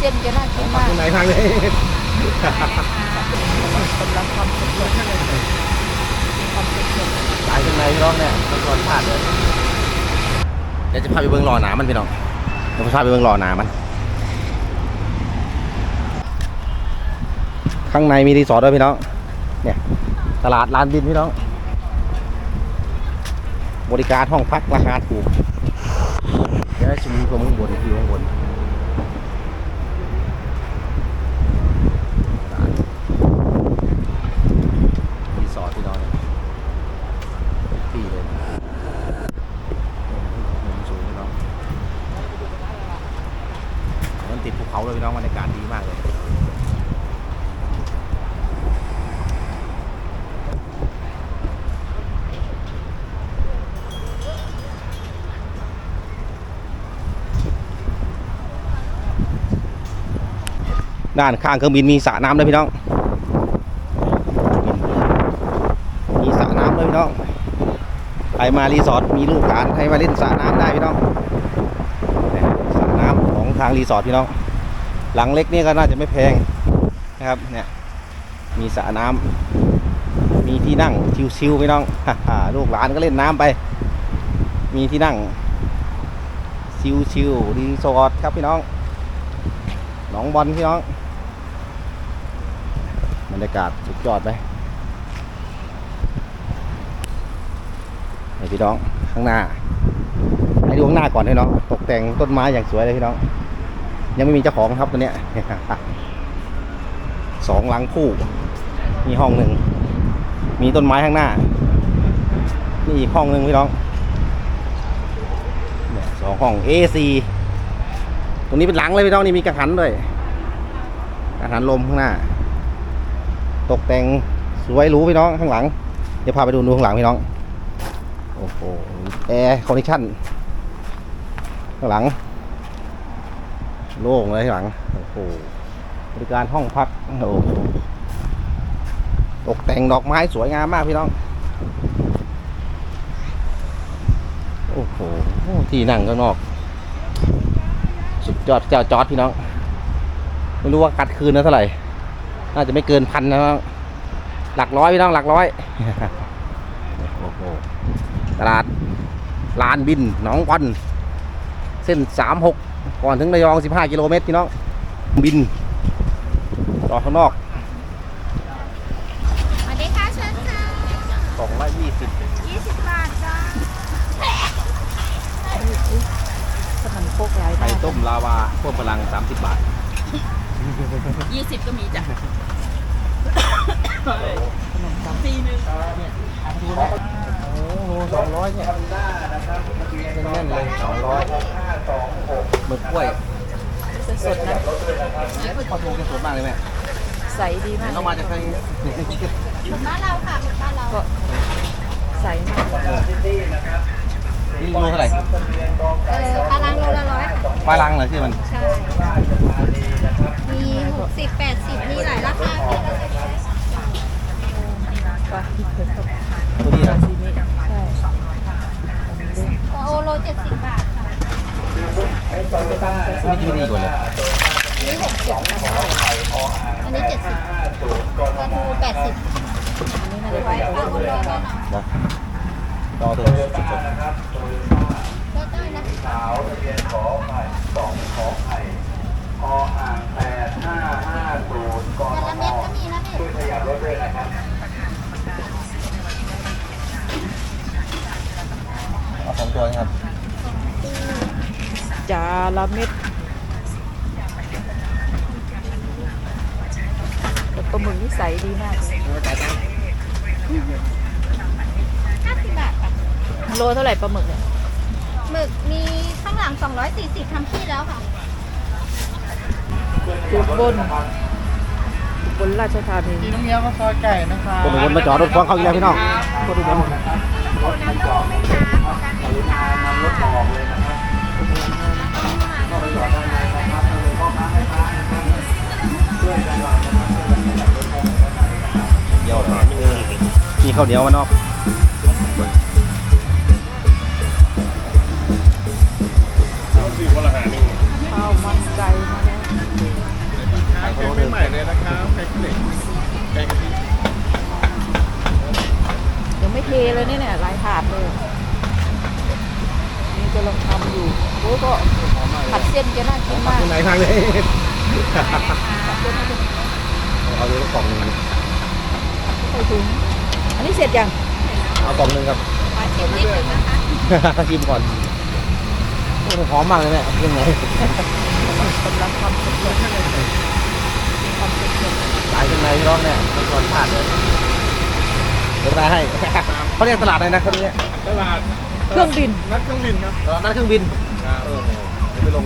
เส้นจะน่ากินมากข้างในทางนี้กำลังความสดความสดสายข้างในพี่น้องเนี่ยต้องก่อนพลาดเลยเดี๋ยวจะพาไปเบิ่งรอหนามันพี่น้องเดี๋ยวพาไปเบิ่งรอหนามัน ข้างในมีรีสอร์ทด้วยพี่น้องเนี่ยตลาดลานบินพี่น้อง บริการห้องพักราคาถูกเดี๋ยวชิมตัวมึงบนที่ข้างบนรีสอร์ทพี่น้องเนี่ยีเลยมันติดภูเขาเลยพี่น้องบรรยากาศดีมากเลยด้านข้างเครื่องบินมีสระน้ำด้วยพี่น้อง มีสระน้ำด้วยพี่น้องใคร มารีสอร์ทมีลูกหลานให้มาเล่นสระน้ำได้พี่น้องสระน้ำของทางรีสอร์ทพี่น้อง หลังเล็กนี่ก็น่าจะไม่แพงนะครับเนี่ยมีสระน้ำมีที่นั่งชิวๆพี่น้องลูกหลานก็เล่นน้ำไป มีที่นั่งชิวๆรีสอร์ทครับพี่น้องหนองบอลพี่น้องบรรยากาศสุดยอดไห นี่พี่น้องข้างหน้า ให้ดูข้างหน้าก่อนพี่น้องตกแต่งต้นไม้อย่างสวยเลยพี่น้อง ยังไม่มีเจ้าของครับตัวเนี้ยสองหลังคู่ มีห้องหนึ่ง มีต้นไม้ข้างหน้า นี่อีกห้องหนึ่งพี่น้องเนี่ยสองห้อง AC ตรงนี้เป็นหลังเลยพี่น้องนี่มีกังหันด้วยกังหันลมข้างหน้า ตกแต่งสวยหรูพี่น้องข้างหลัง เดี๋ยวพาไปดูดูข้างหลังพี่น้อง โอ้โห แอร์คอนดิชั่นข้างหลัง โล่งเลยข้างหลัง โอ้โห บริการห้องพัก โอ้โห ตกแต่งดอกไม้สวยงามมากพี่น้อง โอ้โห ที่นั่งข้างนอก สุดยอดเจ้าจอดพี่น้อง ไม่รู้ว่ากัดคืนนะเท่าไหร่ น่าจะไม่เกินพันนะน้องหลักร้อยพี่น้องหลักร้อย โอ้โห ตลาดลานบินหนองวันเส้นสามหกก่อนถึงระยองสิบห้ากิโลเมตรพี่น้อง บินต่อข้างนอกสวัสดีค่ะเชิญค่ะสองร้อยยี่สิบ20 บาทจ้าๆขนมโคกหลายไข่ต้มลาวาเพิ่มพลังสามสิบบาทยี่สิบก็มีจ้ะขนมตำปีหนึง โอ้โหสองร้อยเนี่ยแน่นๆเลยสองร้อยหมึกกล้วยสดๆนะข้าวโพดสดมากเลยแม่ใสดีมากเอามาจากใครหมึกบ้านเราค่ะหมึกบ้านเราก็ใสมากนี่โลเท่าไหร่เออปลาลังโลละร้อยปลาลังเหรอชื่อมันใช่มี60 80มีหลายราคาปลา ตัวนี้นะซีมิใช่โอโล70บาทค่ะตัวนี้จะไม่ดีกว่าเลยอันนี้60นะคะอันนี้70ปลาทู80อันนี้น่าจะไว้เป็นปลาทูร้อยแน่นอนนะรอเถอะสดก็ได้นะสาวทะเบียนขอไข่สองขอไข่ออ่างแปดห้าห้าศูนย์ก แต่ ท ละ ม เม็ดก็มีนะพี่ ช่วยขยับรถด้วยนะครับ ๆเอาสองตัวนะครับ จา ละเม็ดแต่ปลาหมึกนี่ใสดีมากเลย50บาทค่ะโลเท่าไหร่ปลาหมึกเนี่ยหมึกมีข้างหลัง 240ทำที่แล้วค่ะจุดบนบนราชธานีคนอุบลมาจอดรถฟ้องเขาอีกแล้วพี่น้องคนอุบลเดี๋ ข้าวเหนียวมานอกเอาสิวันละหาหนึ่งข้าวมันไก่มาแล้วแกงใหม่เลยนะครับแกงเหล็กแกงกะทิยังไม่เทเลยนี่เนี่ยลายถาดเลยนี่กำลังทำอยู่โอ้ก็ผัดเส้นแกน่ากินมากไหนทางเลยเอาเลยกล่องหนึ่งใส่ถุง อันนี้เสร็จยังเอากล่องหนึ่งครับมาเสร็จนิดนึงนะคะชิมก่อนโอ้โหหอมมากเลยเนี่ยยังไงกำลังทำสดๆทำสดขายข้างในพี่น้องเนี่ยมันก่อนพลาดเลยเดี๋ยวได้ให้ เขาเรียกตลาดอะไรนะเขาเรียกตลาดๆเครื่องบิน นัดเครื่องบินครับตลาดนัดเครื่องบินครับเออเดี๋ยวไปลง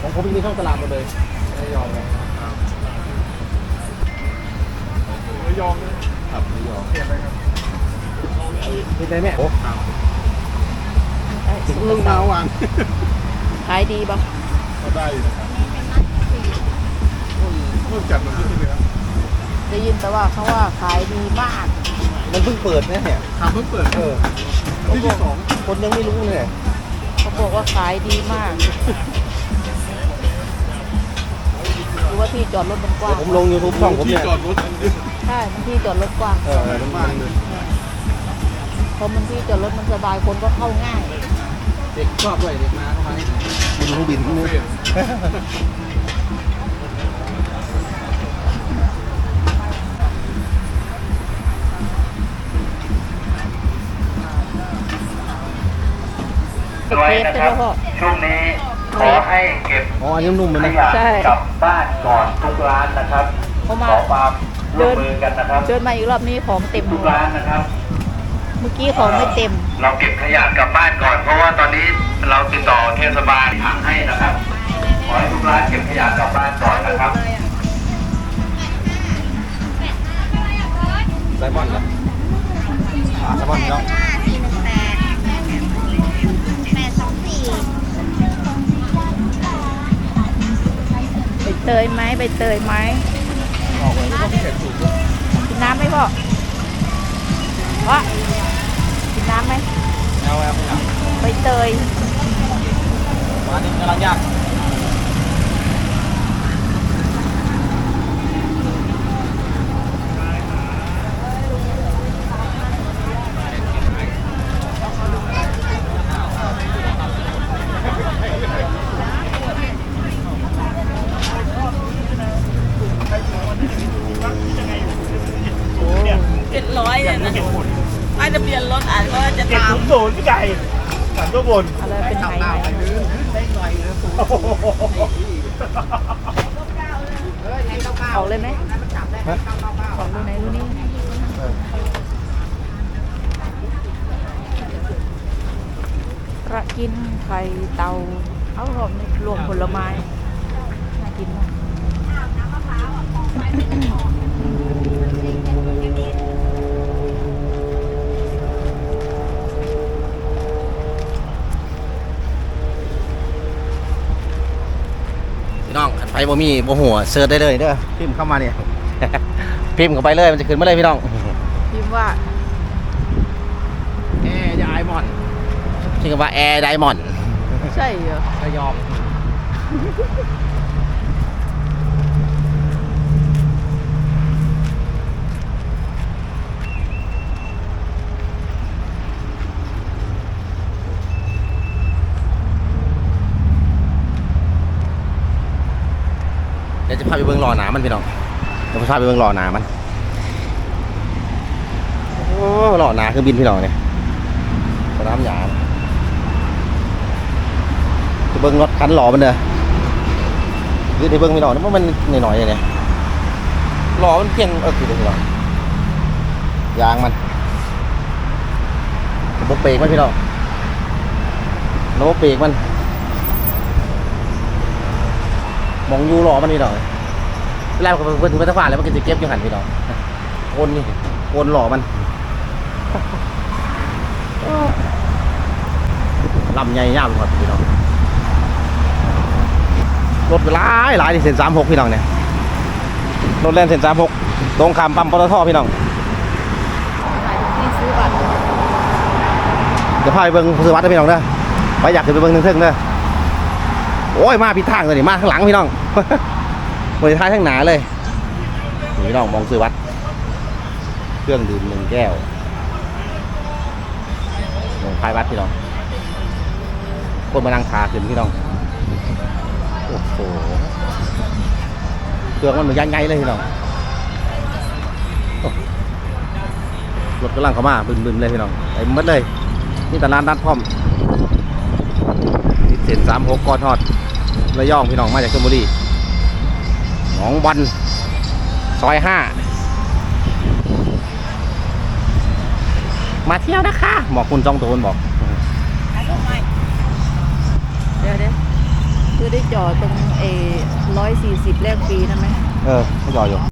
ของผมมีช่องตลาดหมดเลยไม่ยอมเลย ระยองนะครับไม่ยอมเปลี่ยนไปครับคิดได้ไหมโอ้ถึงลงดาววางขายดีปะก็ได้อยู่นะครับเพิ่งจัดมาที่นี่ครับได้ยินแต่ว่าเขาว่าขายดีมาก มันเพิ่งเปิดนะเนี่ยทำเพิ่งเปิดเออที่ที่สองคนยังไม่รู้เลยเขาบอกว่าขายดีมากหรือว่าที่จอดรถมันกว้างผมลง YouTube ช่องผมที่เนี่ยจอดรถอันนี้ ใช่มันที่จอดรถกว้างเออมากเลยเพราะมันที่จอดรถมันสบายคนก็เข้าง่าย เด็กชอบด้วยเด็กมาเข้ามานี่บินเครื่องบินนี่เปลี่ยนเป็นไว้เทปนะครับช่วงนี้ขอให้เก็บอ๋ออันนี้นุ่มเลยนะยะใช่กลับบ้านก่อนทุกร้านนะครับ เขามาขอความร่วมมือกันนะครับเชิญมาอีกรอบนี้ของเต็มทุกร้านนะครับ เมื่อกี้ของไม่เต็ม เราเก็บขยะกลับบ้านก่อน เพราะว่าตอนนี้เราติดต่อเทศบาลถังให้นะครับ ขอให้ทุกร้านเก็บขยะกลับบ้านก่อนนะครับไซมอนเหรออ่าไซมอนเนาะห้าสี่หนึ่งแปดแปดสองสี่ใบเตยไหมใบเตยไหมออ กเลยไม่ต้องเผ็ดสุดกินน้ำไหมพ่อพ่อกินน้ำไหมเอาเอาเอาใบเตยมาดิกำลังยาก เป็นร้อยเลยนะไม่จะ เปลี่ยนรถอ่านก็จะเจ็ดตามศูนย์ศูนย์พี่ไก่สันตัวบนอะไรเป็นไหไหออกเลยไหมออกดูไหนดูนี่กระกินไข่เตา เอาหอมรวมผลไม้น่ากินมาก บ่มีบ่หัวเสิร์ชได้เลยเด้อพิมพ์เข้ามาเนี่ย พิมพ์เข้าไปเลยมันจะขึ้นมาเลยพี่น้องพิมพ์ว่าแอร์ไดมอนด์ชื่อว่าแอร์ไดมอนด์ใช่เหรอระยองเดี๋ยวจะพาไปเบิ่งรอหนามันพี่น้องเดี๋ยวพาไปเบิ่งรอหนามันโอ้รอหนาคือบินพี่น้องเนี่ยสนามหยาจะเบิ่งรถคันหล่อมันเด้อคือที่เบิ่งพี่น้องนี่มันหน่อยๆเลยเนี่ยหล่อมันเพียงเออคือพี่น้องยางมันระบบเบรกมันพี่น้องระบบเบรกมันมองยูหล่อมันพี่น้อง เวลาเพิ่นถึงไปตะผ่านแล้วมันก็จะเก็บอยู่หันพี่น้องโอนนี่โอนหล่อมันลำใหญ่ย่ามครับพี่น้องรถหลายหลายที่เส้นสามหกพี่น้องเนี่ยรถแล่นเส้นสามหกตรงขามปั๊มปตทพี่น้องที่น้อบัตรเดี๋ยวพาไปเบิ้งซื้อวัดนะพี่น้องเด้อไปอยากขึ้นไปเบิ้งเทิงๆเด้อโอ้ยมาผิดทางเลยนี่มาข้างหลังพี่น้อง บริท้ายทั้งหนาเลยนี่พี่น้องมองซื้อวัด เครื่องดื่มหนึ่งแก้วลงท้ายวัดพี่น้องคนมานั่งทาขึ้นพี่น้อง โอ้โห เครื่องมันเหมือนยางไงเลยพี่น้องรถกำลังเข้ามาบึนๆเลยพี่น้องเต็มหมดเลย นี่ตลาดนัดพร้อมติดเส้นสามหกกอทอดระยองพี่น้องมาจากชลบุรี หนองบันซอยห้ามาเที่ยวนะคะบอกคุณจองโตนบอกเดี๋ยวเดี๋ยวคือได้จอดตรงเอร้อยสี่สิบแรกฟรีนั่นไหมเออไม่จอดอยู่